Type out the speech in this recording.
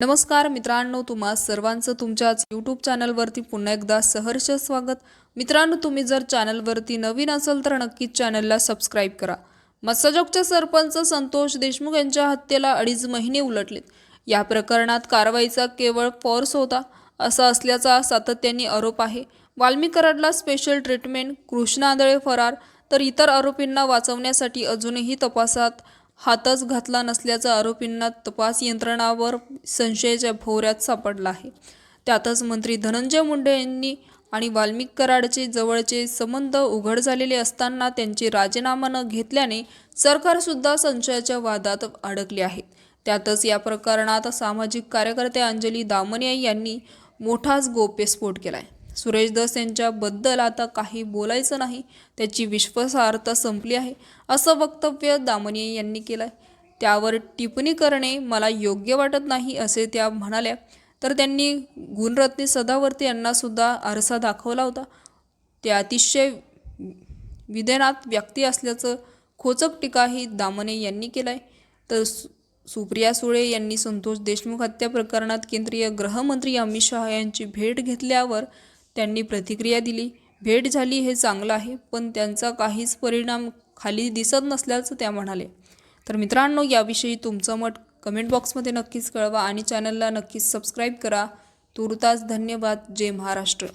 नमस्कार मित्रांनो तुम्हा सर्वांचं तुमच्याच यूट्यूब चॅनलवरती पुन्हा एकदा सहर्ष स्वागत. मित्रांनो तुम्ही जर चॅनलवरती नवीन असाल तर नक्कीच चॅनलला सबस्क्राईब करा. मत्स्यजोगचे सरपंच संतोष देशमुख यांच्या हत्येला अडीच महिने उलटलेत. या प्रकरणात कारवाईचा केवळ फोर्स होता असा असल्याचा सातत्याने आरोप आहे. वाल्मी कराडला स्पेशल ट्रीटमेंट कृष्णा फरार तर इतर आरोपींना वाचवण्यासाठी अजूनही तपासात हातच घातला नसल्याचा आरोपींना तपास यंत्रणावर संशयाच्या भोवऱ्यात सापडला आहे. त्यातच मंत्री धनंजय मुंडे यांनी आणि वाल्मिक कराडचे जवळचे संबंध उघड झालेले असताना त्यांचे राजीनामा न घेतल्याने सरकारसुद्धा संशयाच्या वादात अडकले आहे. त्यातच या प्रकरणात सामाजिक कार्यकर्ते अंजली दामनिया यांनी मोठाच गोप्यस्फोट केला आहे सुरेश दस यांच्याबद्दल आता काही बोलायचं नाही. त्याची विश्वासार्हता संपली आहे असं वक्तव्य दामनिया यांनी केलं आहे त्यावर टिप्पणी करणे मला योग्य वाटत नाही असे त्या म्हणाल्या. तर त्यांनी गुणरत्ने सदावर्ती यांनासुद्धा आरसा दाखवला होता. ते अतिशय विधेनात व्यक्ती असल्याचं खोचक टीकाही दामने यांनी केलाय. तर सु- सुप्रिया सुळे यांनी संतोष देशमुख हत्या प्रकरणात केंद्रीय गृहमंत्री अमित शहा यांची भेट घेतल्यावर त्यांनी प्रतिक्रिया दिली. भेट झाली हे चांगलं आहे पण त्यांचा काहीच परिणाम खाली दिसत नसल्याचं त्या म्हणाले. तर मित्रांनो याविषयी तुमचं मत कमेंट बॉक्समध्ये नक्कीच कळवा आणि चॅनलला नक्कीच सबस्क्राईब करा. तुर्तास धन्यवाद. जय महाराष्ट्र.